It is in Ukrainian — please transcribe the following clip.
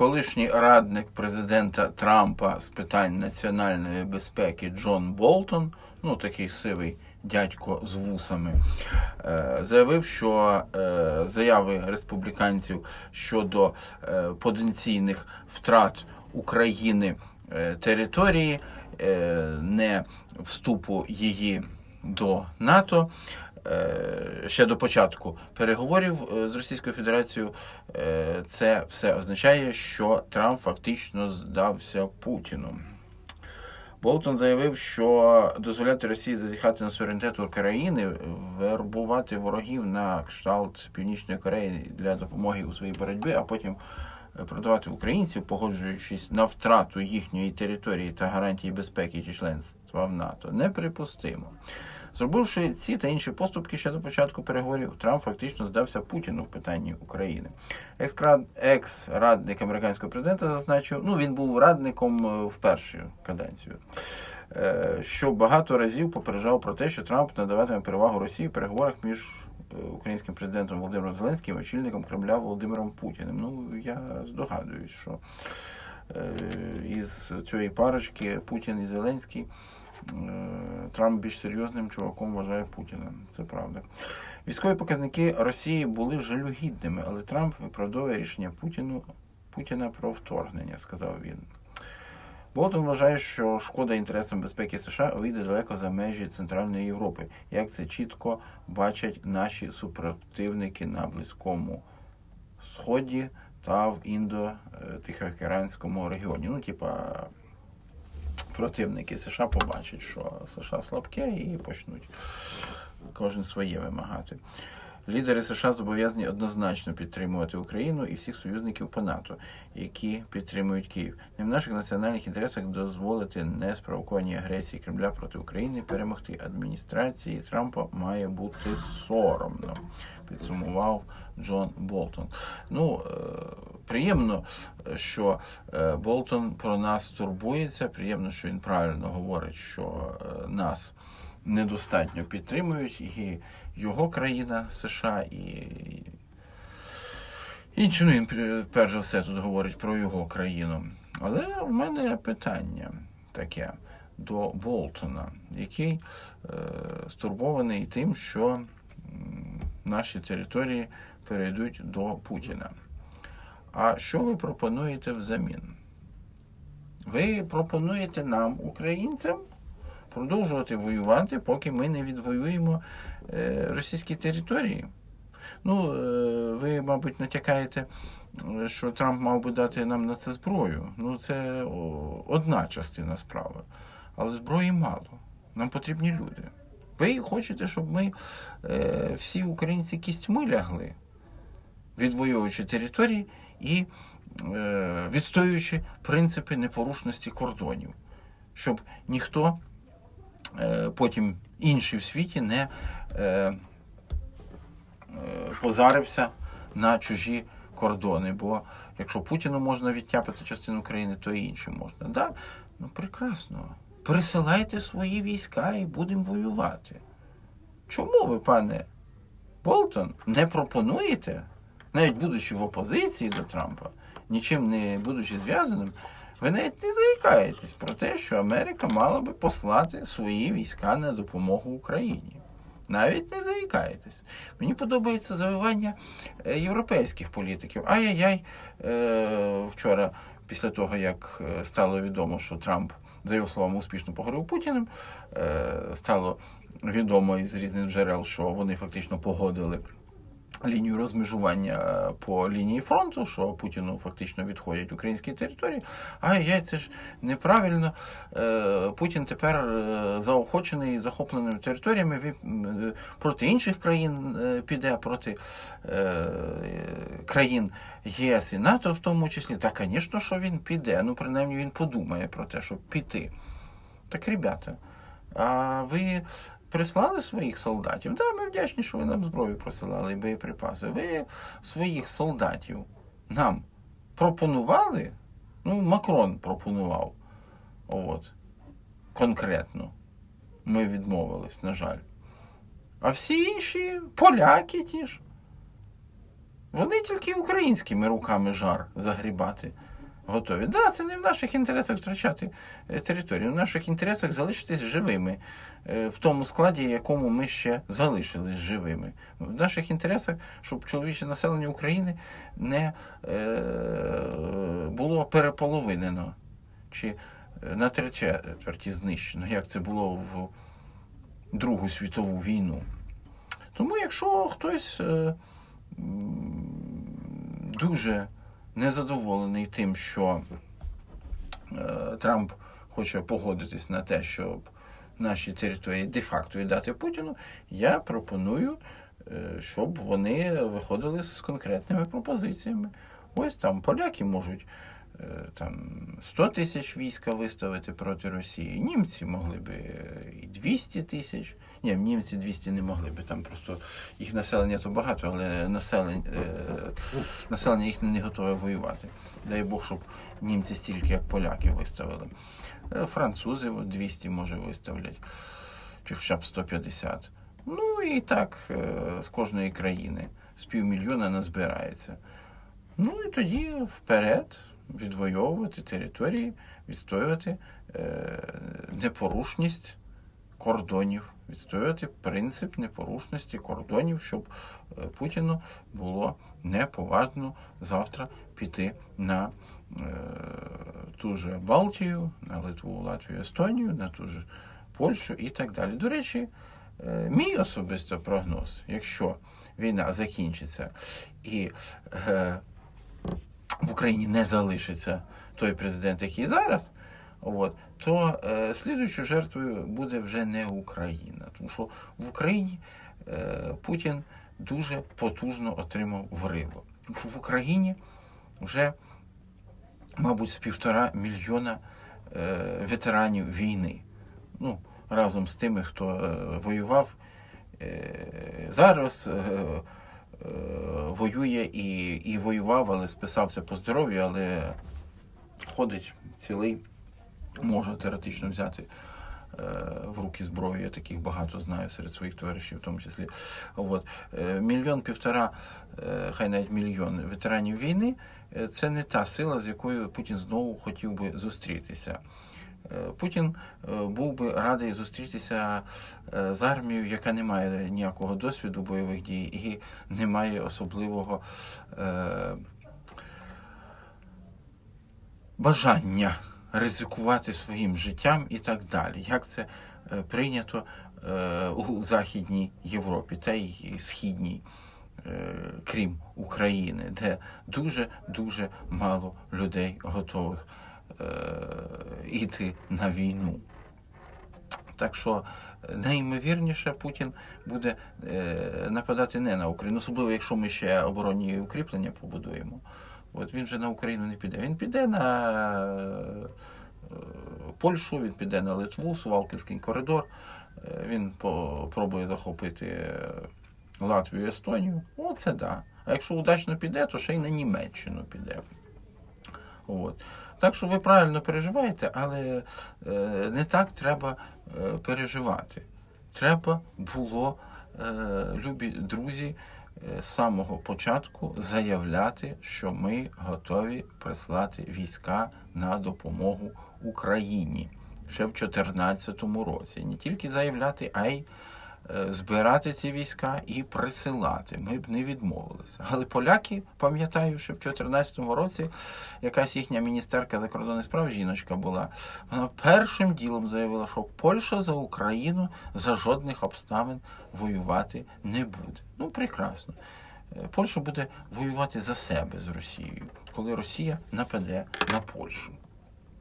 колишній радник президента Трампа з питань національної безпеки Джон Болтон, ну такий сивий дядько з вусами, е, заявив, що е, заяви республіканців щодо е, потенційних втрат України території, не вступу її до НАТО. Е, Ще до початку переговорів е, з Російською Федерацією е, це все означає, що Трамп фактично здався Путіну. Болтон заявив, що дозволяти Росії зазіхати на суверенітет України, вербувати ворогів на кшталт Північної Кореї для допомоги у своїй боротьбі, а потім продавати українців, погоджуючись на втрату їхньої території та гарантії безпеки чи членства в НАТО, неприпустимо. Зробивши ці та інші поступки ще до початку переговорів, Трамп фактично здався Путіну в питанні України. Екс-радник американського президента зазначив, ну він був радником е, в першу каденцію, е, що багато разів попереджав про те, що Трамп надаватиме перевагу Росії в переговорах між е, українським президентом Володимиром Зеленським очільником Кремля Володимиром Путіним. Ну я здогадуюсь, що е, із цієї парочки Путін і Зеленський. е, Трамп більш серйозним чуваком вважає Путіна. Це правда. Військові показники Росії були жалюгідними, але Трамп виправдовує рішення Путіну, Путіна про вторгнення, сказав він. Болтон вважає, що шкода інтересам безпеки США вийде далеко за межі Центральної Європи, як це чітко бачать наші супротивники на Близькому Сході та в Індо-Тихоокеанському регіоні. Ну, типа, противники США побачать, що США слабке, і почнуть кожен своє вимагати. Лідери США зобов'язані однозначно підтримувати Україну і всіх союзників по НАТО, які підтримують Київ. Не в наших національних інтересах дозволити неспровокованій агресії Кремля проти України перемогти. Адміністрації Трампа має бути соромно, підсумував Джон Болтон. Ну, е, приємно, що е, Болтон про нас турбується. Приємно, що він правильно говорить, що е, нас недостатньо підтримують, і його країна США, і інші, ну він перш за все тут говорить про його країну. Але в мене питання таке до Болтона, який е, стурбований тим, що наші території перейдуть до Путіна. А що ви пропонуєте взамін? Ви пропонуєте нам, українцям, продовжувати воювати, поки ми не відвоюємо е, російські території. Ну, е, ви, мабуть, натякаєте, е, що Трамп мав би дати нам на це зброю. Ну, це одна частина справи. Але зброї мало. Нам потрібні люди. Ви хочете, щоб ми всі українці кістьми лягли, відвоюючи території і відстоюючи принципи непорушності кордонів, щоб ніхто потім інший в світі не е, е, позарився на чужі кордони. Бо якщо Путіну можна відтяпати частину країни, то і іншим можна. Да? Ну прекрасно. Пересилайте свої війська і будемо воювати. Чому ви, пане Болтон, не пропонуєте, навіть будучи в опозиції до Трампа, нічим не будучи зв'язаним, ви навіть не заїкаєтесь про те, що Америка мала би послати свої війська на допомогу Україні. Навіть не заїкаєтесь. Мені подобається завивання е, європейських політиків. Ай-яй-яй, е, вчора, після того, як е, стало відомо, що Трамп, за його словами, успішно поговорив Путіним, стало відомо із різних джерел, що вони фактично погодили лінію розмежування е, по лінії фронту, що Путіну фактично відходять українські території. А яй, це ж неправильно. Е, Путін тепер е, заохочений захопленими територіями він, проти інших країн піде, проти країн ЄС і НАТО в тому числі. Та, звісно, що він піде. Ну, принаймні він подумає про те, щоб піти. Так, ребята, а ви прислали своїх солдатів? Так, ми вдячні, що ви нам зброю присилали і боєприпаси. Ви своїх солдатів нам пропонували? Ну, Макрон пропонував. От. Конкретно. Ми відмовились, на жаль. А всі інші поляки ті ж. Вони тільки українськими руками жар загрібати готові. Так, да, це не в наших інтересах втрачати е, територію. В наших інтересах залишитись живими е, в тому складі, якому ми ще залишились живими. В наших інтересах, щоб чоловіче населення України не е, було переполовинено чи на три знищено, як це було в Другу світову війну. Тому, якщо хтось дуже незадоволений тим, що е, Трамп хоче погодитись на те, щоб наші території де-факто віддати Путіну, я пропоную, е, щоб вони виходили з конкретними пропозиціями. Ось там поляки можуть там 100 тисяч війська виставити проти Росії. Німці могли би е, і 200 тисяч. Ні, німці 200 не могли би. Там просто їх населення то багато, але населення, е, населення їх не готове воювати. Дай Бог, щоб німці стільки, як поляки, виставили. Е, Французи 200 може виставлять, чи хоча б 150. Ну і так е, з кожної країни з півмільйона назбирається. Ну і тоді вперед відвоювати території, відстоювати е, непорушність кордонів, відстоювати принцип непорушності кордонів, щоб е, Путіну було неповажно завтра піти на е, ту же Балтію, на Литву, Латвію, Естонію, на ту же Польщу і так далі. До речі, мій особисто прогноз, якщо війна закінчиться і е, в Україні не залишиться той президент, який зараз, от, то е, слідуючою жертвою буде вже не Україна. Тому що в Україні е, Путін дуже потужно отримав врило. Тому що в Україні вже, мабуть, з півтора мільйона е, ветеранів війни. Ну, разом з тими, хто е, воював е, зараз. Е, воює і, і воював, але списався по здоров'ю, але ходить цілий, може теоретично взяти е, в руки зброю. Я таких багато знаю серед своїх товаришів, в тому числі. От. Е, Мільйон півтора, е, хай навіть мільйон ветеранів війни е, це не та сила, з якою Путін знову хотів би зустрітися. Е, Путін е, був би радий зустрітися е, з армією, яка не має ніякого досвіду бойових дій і не має особливого бажання ризикувати своїм життям і так далі. Як це прийнято у Західній Європі та й Східній, крім України, де дуже-дуже мало людей готових йти на війну. Так що е, найімовірніше Путін буде е, нападати не на Україну, особливо якщо ми ще оборонні укріплення побудуємо. От він вже на Україну не піде. Він піде на е, Польщу, він піде на Литву, Сувалківський коридор. Е, Він попробує захопити е, Латвію, Естонію. Оце да. А якщо удачно піде, то ще й на Німеччину піде. От. Так що ви правильно переживаєте, але е, не так треба е, переживати. Треба було, е, любі друзі, з самого початку заявляти, що ми готові прислати війська на допомогу Україні ще в 2014 році. Не тільки заявляти, а й збирати ці війська і присилати. Ми б не відмовилися. Але поляки, пам'ятаю, що в 2014 році якась їхня міністерка закордонних справ жіночка була. Вона першим ділом заявила, що Польща за Україну за жодних обставин воювати не буде. Ну, прекрасно. Е, Польща буде воювати за себе з Росією, коли Росія нападе на Польщу.